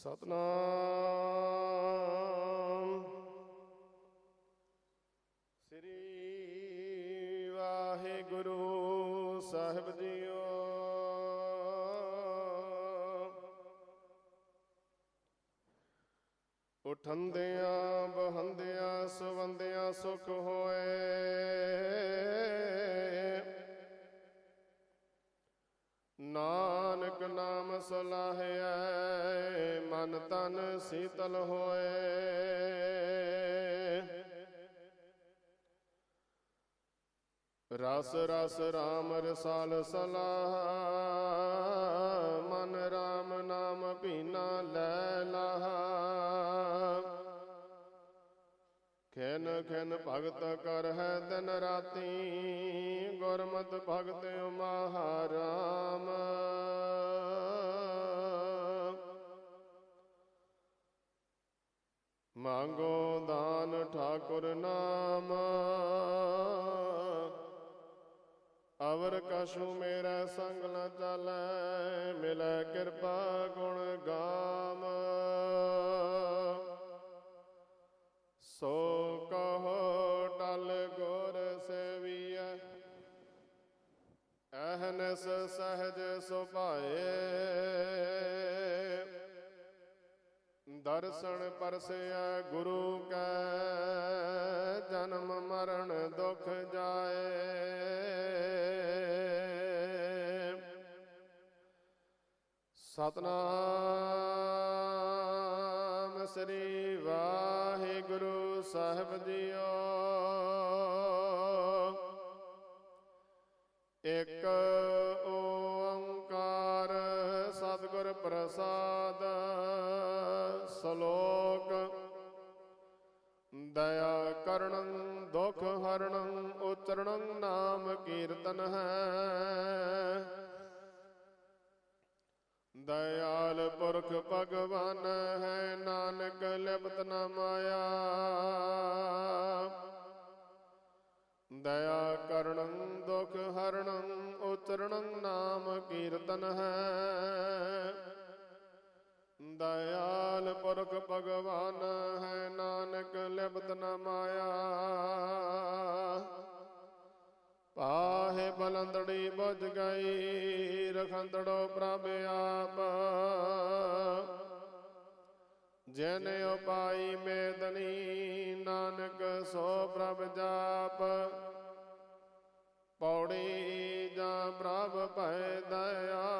ਸਤਨਾਮ। ਸ੍ਰੀ ਵਾਹਿਗੁਰੂ ਸਾਹਿਬ ਜੀਓ। ਉਠੰਦਿਆਂ ਬਹੰਦਿਆਂ ਸਵੰਦਿਆਂ ਸੁਖ ਹੋਏ। ਨਾਨਕ ਨਾਮ ਸਲਾਹਿਐ ਮਨ ਤਨ ਸੀਤਲ ਹੋਏ। ਰਸ ਰਸ ਰਾਮ ਰਸਾਲ ਸਲਾਹ ਮਨ ਰਾਮ ਨਾਮ ਭੀਨਾ ਲੈ ਲਾਹਾ ਖੈਨ ਖੈਨ ਭਗਤ ਕਰ ਹੈ ਦਿਨ ਰਾਤੀ, ਗੁਰਮਤਿ ਭਗਤ ਮਹਾਰਾਮ ਮੰਗੋ ਦਾਨ ਠਾਕੁਰ ਨਾਮ। ਅਵਰ ਕਛੂ ਮੇਰਾ ਸੰਗ ਨ ਚਾਲੈ, ਮਿਲੈ ਕਿਰਪਾ ਗੁਣ ਗਾਮ। ਸੋ ਕਹੋ ਟਲ ਗੁਰ ਸੇਵੀਐ, ਅਹਨਸ ਸਹਜ ਸੁਭਾਏ। ਦਰਸ਼ਨ ਪਰਸਿਆ ਗੁਰੂ ਕੈ, ਜਨਮ ਮਰਨ ਦੁਖ ਜਾਏ। ਸਤਨਾਮ ਸ੍ਰੀ ਵਾਹਿਗੁਰੂ ਸਾਹਿਬ ਜੀਓ। ਇਕ ਓੰਕਾਰ ਸਤਿਗੁਰ ਪ੍ਰਸਾਦ ਸ਼ਲੋਕ। ਦਇਆ ਕਰਣੰ, ਦੁਖ ਹਰਣੰ, ਉਚਰਣੰ ਨਾਮ ਕੀਰਤਨ ਹੈ। ਦਇਆਲ ਪੁਰਖ ਭਗਵਾਨ ਹੈ, ਨਾਨਕ ਲਿਪਤ ਨ ਮਾਇਆ। ਦਇਆ ਕਰਣੰ, ਦੁਖ ਹਰਣੰ, ਉਚਰਣੰ ਨਾਮ ਕੀਰਤਨ ਹੈ। ਦਇਆਲ ਪੁਰਖ ਭਗਵਾਨ ਹੈ ਨਾਨਕ ਲਿਬਤ ਨ ਮਾਇਆ। ਪਾਹੇ ਬਲੰਦੜੀ ਬੁਝ ਗਈ, ਰਖੰਦੜੋ ਪ੍ਰਭ ਆਪ। ਜਿਨ ਉਪਾਈ ਮੇਦਨੀ, ਨਾਨਕ ਸੋ ਪ੍ਰਭ ਜਾਪ। ਪੌੜੀ ਜਾਂ ਪ੍ਰਭ ਭੈ ਦਇਆ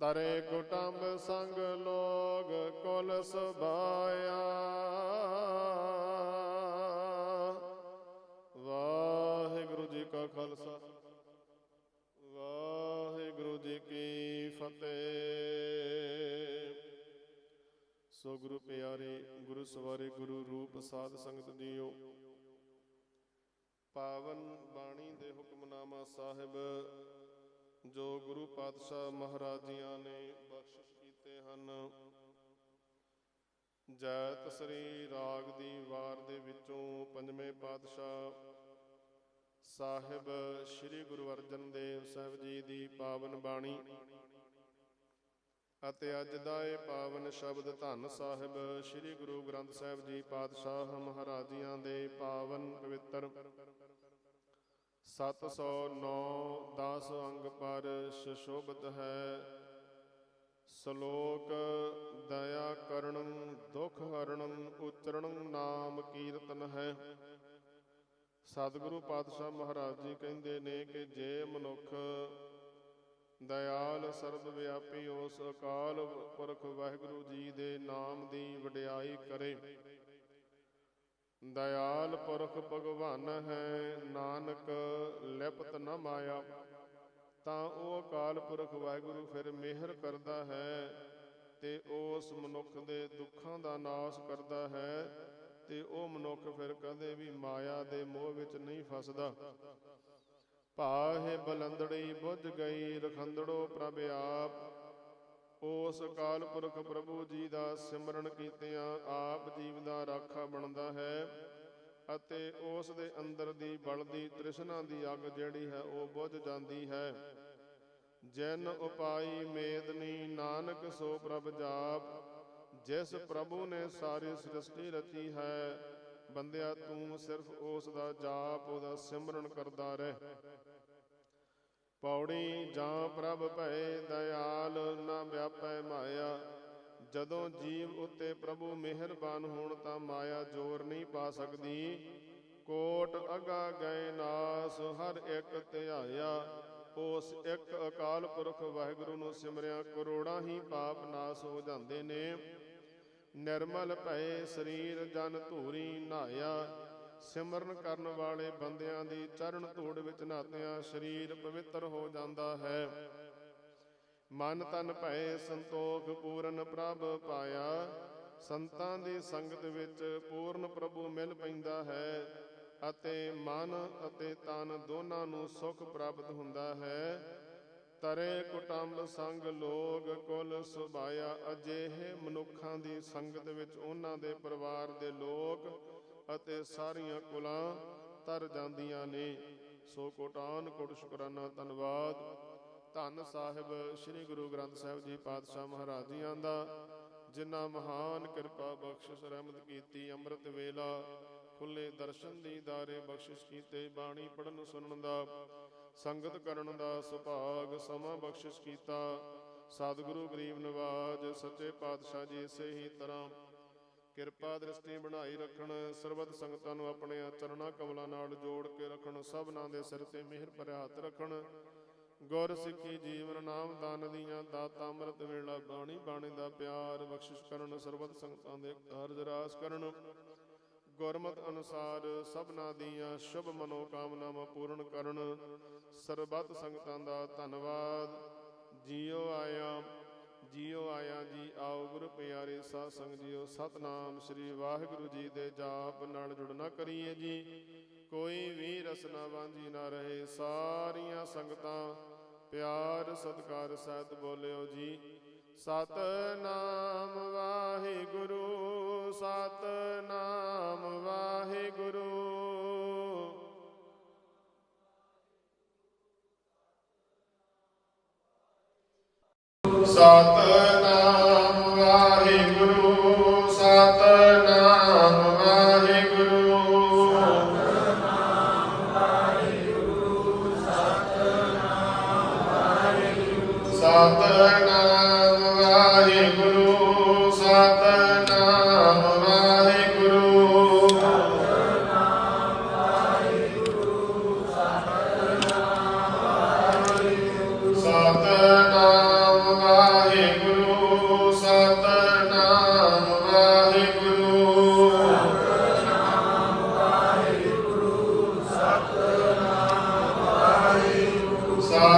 ਤਰੇ ਕੁਟੰਬ ਸੰਗ ਲੋਗ ਕੁਲ ਸਬਾਇਆ ਵਾਹਿਗੁਰੂ ਜੀ ਕਾ ਖਾਲਸਾ, ਵਾਹਿਗੁਰੂ ਜੀ ਕੀ ਫਤਿਹ। ਸੋ ਗੁਰੂ ਪਿਆਰੇ, ਗੁਰੂ ਸਵਾਰੇ, ਗੁਰੂ ਰੂਪ ਸਾਧ ਸੰਗਤ ਜੀਓ, ਪਾਵਨ ਬਾਣੀ ਦੇ ਹੁਕਮਨਾਮਾ ਸਾਹਿਬ ਜੋ ਗੁਰੂ ਪਾਤਸ਼ਾਹ ਮਹਾਰਾਜੀਆਂ ਨੇ ਬਖਸ਼ਿਸ਼ ਕੀਤੇ ਹਨ। ਜੈਤ ਸ੍ਰੀ ਰਾਗ ਦੀ ਵਾਰ ਦੇ ਵਿੱਚੋਂ ਪੰਜਵੇਂ ਪਾਤਸ਼ਾਹ ਸਾਹਿਬ ਸ੍ਰੀ ਗੁਰੂ ਅਰਜਨ ਦੇਵ ਸਾਹਿਬ ਜੀ ਦੀ ਪਾਵਨ ਬਾਣੀ ਅਤੇ ਅੱਜ ਦਾ ਇਹ ਪਾਵਨ ਸ਼ਬਦ ਧੰਨ ਸਾਹਿਬ ਸ੍ਰੀ ਗੁਰੂ ਗ੍ਰੰਥ ਸਾਹਿਬ ਜੀ ਪਾਤਸ਼ਾਹ ਮਹਾਰਾਜੀਆਂ ਦੇ ਪਾਵਨ ਪਵਿੱਤਰ 709 10 ਅੰਗ ਪਰ ਸੁਸ਼ੋਭਿਤ ਹੈ। ਸ਼ਲੋਕ ਦਇਆ ਕਰਣੰ, ਦੁਖ ਹਰਣੰ, ਉਚਰਣੰ ਨਾਮ ਕੀਰਤਨ ਹੈ। ਸਤਿਗੁਰੂ ਪਾਤਸ਼ਾਹ ਮਹਾਰਾਜ ਜੀ ਕਹਿੰਦੇ ਨੇ ਕਿ ਜੇ ਮਨੁੱਖ ਦਇਆਲ ਸਰਬ ਵਿਆਪੀ, ਉਸ ਅਕਾਲ ਪੁਰਖ ਵਾਹਿਗੁਰੂ ਜੀ ਦੇ ਨਾਮ ਦੀ ਵਡਿਆਈ ਕਰੇ ਦਇਆਲ ਪੁਰਖ ਭਗਵਾਨ ਹੈ, ਨਾਨਕ ਲਿਪਤ ਨ ਮਾਇਆ। ਤਾਂ ਉਹ ਅਕਾਲ ਪੁਰਖ ਵਾਹਿਗੁਰੂ ਫਿਰ ਮਿਹਰ ਕਰਦਾ ਹੈ ਤੇ ਉਸ ਮਨੁੱਖ ਦੇ ਦੁੱਖਾਂ ਦਾ ਨਾਸ਼ ਕਰਦਾ ਹੈ ਤੇ ਉਹ ਮਨੁੱਖ ਫਿਰ ਕਦੇ ਵੀ ਮਾਇਆ ਦੇ ਮੋਹ ਵਿੱਚ ਨਹੀਂ ਫਸਦਾ। ਭਾਹੇ ਬਲੰਦੜੀ ਬੁੱਝ ਗਈ, ਰਖੰਦੜੋ ਪ੍ਰਭ ਆਪ ਉਸ ਅਕਾਲ ਪੁਰਖ ਪ੍ਰਭੂ ਜੀ ਦਾ ਸਿਮਰਨ ਕੀਤਿਆਂ ਆਪ ਜੀਵ ਦਾ ਰਾਖਾ ਬਣਦਾ ਹੈ ਅਤੇ ਉਸ ਦੇ ਅੰਦਰ ਦੀ ਬਲਦੀ ਤ੍ਰਿਸ਼ਨਾ ਦੀ ਅੱਗ ਜਿਹੜੀ ਹੈ ਉਹ ਬੁੱਝ ਜਾਂਦੀ ਹੈ। ਜਿਨ ਉਪਾਈ ਮੇਦਨੀ ਨਾਨਕ ਸੋ ਪ੍ਰਭ ਜਾਪ, ਜਿਸ ਪ੍ਰਭੂ ਨੇ ਸਾਰੀ ਸ੍ਰਿਸ਼ਟੀ ਰਚੀ ਹੈ, ਬੰਦਿਆ ਤੂੰ ਸਿਰਫ ਉਸ ਦਾ ਜਾਪ, ਉਹਦਾ ਸਿਮਰਨ ਕਰਦਾ ਰਹਿ। ਪੌੜੀ ਜਾਂ ਪ੍ਰਭ ਭੈ ਦਇਆਲ ਨਾ ਵਿਆਪੈ ਮਾਇਆ। ਜਦੋਂ ਜੀਵ ਉੱਤੇ ਪ੍ਰਭੂ ਮਿਹਰਬਾਨ ਹੋਣ ਤਾਂ ਮਾਇਆ ਜ਼ੋਰ ਨਹੀਂ ਪਾ ਸਕਦੀ। ਕੋਟ ਅਗਾ ਗਏ ਨਾਸ, ਹਰ ਇੱਕ ਧਿਆਇਆ। ਉਸ ਇੱਕ ਅਕਾਲ ਪੁਰਖ ਵਾਹਿਗੁਰੂ ਨੂੰ ਸਿਮਰਿਆ, ਕਰੋੜਾਂ ਹੀ ਪਾਪ ਨਾਸ ਹੋ ਜਾਂਦੇ ਨੇ। ਨਿਰਮਲ ਭਏ ਸਰੀਰ ਜਨ ਧੂਰੀ ਨਹਾਇਆ ਸਿਮਰਨ ਕਰਨ ਵਾਲੇ ਬੰਦਿਆਂ ਦੀ ਚਰਨ ਧੂੜ ਵਿੱਚ ਨਹਾਤਿਆਂ ਸਰੀਰ ਪਵਿੱਤਰ ਹੋ ਜਾਂਦਾ ਹੈ। ਮਨ ਤਨ ਭਏ ਸੰਤੋਖ ਪੂਰਨ ਪ੍ਰਭ ਪਾਇਆ। ਸੰਤਾਂ ਦੀ ਸੰਗਤ ਵਿੱਚ ਪੂਰਨ ਪ੍ਰਭੂ ਮਿਲ ਪੈਂਦਾ ਹੈ ਅਤੇ ਮਨ ਅਤੇ ਤਨ ਦੋਨਾਂ ਨੂੰ ਸੁਖ ਪ੍ਰਾਪਤ ਹੁੰਦਾ ਹੈ। ਤਰੇ ਕੁਟੰਬ ਸੰਗ ਲੋਗ ਕੁਲ ਸੁਭਾਇਆ। ਅਜਿਹੇ ਮਨੁੱਖਾਂ ਦੀ ਸੰਗਤ ਵਿੱਚ ਉਹਨਾਂ ਦੇ ਪਰਿਵਾਰ ਦੇ ਲੋਕ ਅਤੇ ਸਾਰੀਆਂ ਕੁਲਾਂ ਤਰ ਜਾਂਦੀਆਂ ਨੇ। ਸੋ ਕੋਟਾਨ ਕੋਟ ਸ਼ੁਕਰਾਨਾ, ਧੰਨਵਾਦ। ਧੰਨ ਸਾਹਿਬ, ਸ੍ਰੀ ਗੁਰੂ ਗ੍ਰੰਥ ਸਾਹਿਬ ਜੀ ਪਾਤਸ਼ਾਹ ਮਹਾਰਾਜ ਜੀਆਂ ਦਾ, ਜਿਨ੍ਹਾਂ ਮਹਾਨ ਕਿਰਪਾ ਬਖਸ਼ਿਸ਼ ਰਹਿਮਤ ਕੀਤੀ, ਅੰਮ੍ਰਿਤ ਵੇਲਾ ਖੁੱਲੇ ਦਰਸ਼ਨ ਦੀ ਦਾਰੇ ਬਖਸ਼ਿਸ਼ ਕੀਤੇ, ਬਾਣੀ ਪੜਨ ਸੁਣਨ ਦਾ, ਸੰਗਤ ਕਰਨ ਦਾ ਸੁਭਾਗ ਸਮਾਂ ਬਖਸ਼ਿਸ਼ ਕੀਤਾ। ਸਤਿਗੁਰੂ ਗਰੀਬ ਨਿਵਾਜ਼, ਸੱਚੇ ਪਾਤਸ਼ਾਹ ਜੀ ਇਸੇ ਹੀ ਤਰ੍ਹਾਂ ਕਿਰਪਾ ਦ੍ਰਿਸ਼ਟੀ ਬਣਾਈ ਰੱਖਣ, ਸਰਬਤ ਸੰਗਤਾਂ ਨੂੰ ਆਪਣੇ ਚਰਣਾ ਕਮਲਾਂ ਨਾਲ ਜੋੜ ਕੇ ਰੱਖਣ, ਸਭਨਾਂ ਦੇ ਸਿਰ ਤੇ ਮਿਹਰ ਭਰਿਆ ਹੱਥ ਰੱਖਣ। ਗੁਰ ਸਿੱਖੀ ਜੀਵਨ ਨਾਮ ਦਾਨ ਦੀਆਂ ਦਾਤਾ ਅੰਮ੍ਰਿਤ ਵੇਲਾ ਬਾਣੀ ਬਾਣੀ ਦਾ ਪਿਆਰ ਬਖਸ਼ਿਸ਼ ਕਰਨ, ਸਰਬਤ ਸੰਗਤਾਂ ਦੇ ਕਾਰਜ ਰਾਸ ਕਰਨ। ਗੁਰਮਤ ਅਨੁਸਾਰ ਸਭਨਾਂ ਦੀਆਂ ਸ਼ੁਭ ਮਨੋਕਾਮਨਾਵਾਂ ਪੂਰਨ ਕਰਨ। ਸਰਬਤ ਸੰਗਤਾਂ ਦਾ ਧੰਨਵਾਦ। ਜੀਓ ਆਇਆ। ਜੀਓ ਆਇਆ ਜੀ, ਆਓ ਗੁਰ ਪਿਆਰੇ ਸਾਧ ਸੰਗ ਜੀਓ। ਸਤਨਾਮ ਸ੍ਰੀ ਵਾਹਿਗੁਰੂ ਜੀ ਦੇ ਜਾਪ ਨਾਲ ਜੁੜਨਾ ਕਰੀਏ ਜੀ। ਕੋਈ ਵੀ ਰਸਨਾ ਵਾਂਝੀ ਨਾ ਰਹੇ, ਸਾਰੀਆਂ ਸੰਗਤਾਂ ਪਿਆਰ ਸਤਿਕਾਰ ਸਹਿਤ ਬੋਲਿਓ ਜੀ। ਸਤਨਾਮ ਵਾਹਿਗੁਰੂ ਸਤਨਾਮ ਵਾਹਿਗੁਰੂ। ਸਤ